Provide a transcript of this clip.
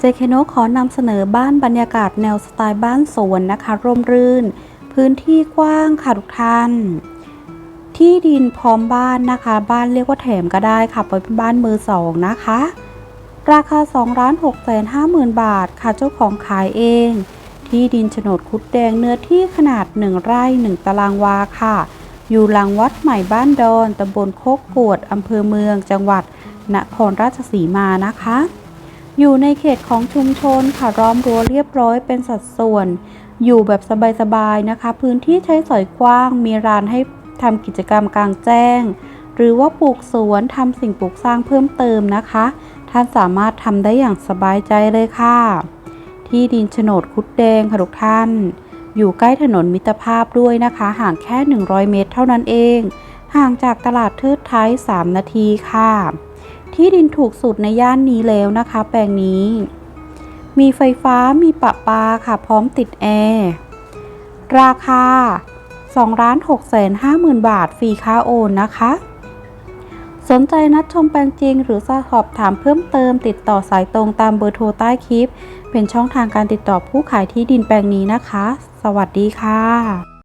เจเคโนขอนำเสนอบ้านบรรยากาศแนวสไตล์บ้านสวนนะคะ ร่มรื่น พื้นที่กว้างค่ะทุกท่าน ที่ดินพร้อมบ้านนะคะ บ้านเรียกว่าแถมก็ได้ค่ะเป็นบ้านมือสองนะคะ ราคา2ล้าน6แสน5หมื่นบาทค่ะเจ้าของขายเอง ที่ดินโฉนดคุดแดงเนื้อที่ขนาด 1 ไร่ 1 ตารางวาค่ะ อยู่หลังวัดใหม่บ้านดอนตำบลโคกกวดอำเภอเมือง จังหวัดนครราชสีมานะคะ อยู่ในเขตของชุมชนค่ะล้อมรั้วเรียบร้อยเป็นสัดส่วน อยู่แบบสบายๆนะคะ พื้นที่ใช้สอยกว้าง มีร้านให้ทำกิจกรรมกลางแจ้ง หรือว่าปลูกสวนทำสิ่งปลูกสร้างเพิ่มเติมนะคะ ท่านสามารถทำได้อย่างสบายใจเลยค่ะ ที่ดินโฉนดคุดแดงค่ะทุกท่าน อยู่ใกล้ถนนมิตรภาพด้วยนะคะ ห่างแค่ 100 เมตร เท่านั้นเอง ห่างจากตลาดเทิดไทย 3 นาทีค่ะ ที่ดินถูกสุดในย่านนี้แล้วนะคะ แปลงนี้ มีไฟฟ้ามีประปาค่ะ พร้อมติดแอร์ราคา2ล้าน6แสน5หมื่นบาท ฟรีค่าโอนนะคะ สนใจนัดชมแปลงจริง หรือสอบถามเพิ่มเติม ติดต่อสายตรงตามเบอร์โทรใต้คลิป เป็นช่องทางการติดต่อผู้ขายที่ดินแปลงนี้นะคะ สวัสดีค่ะ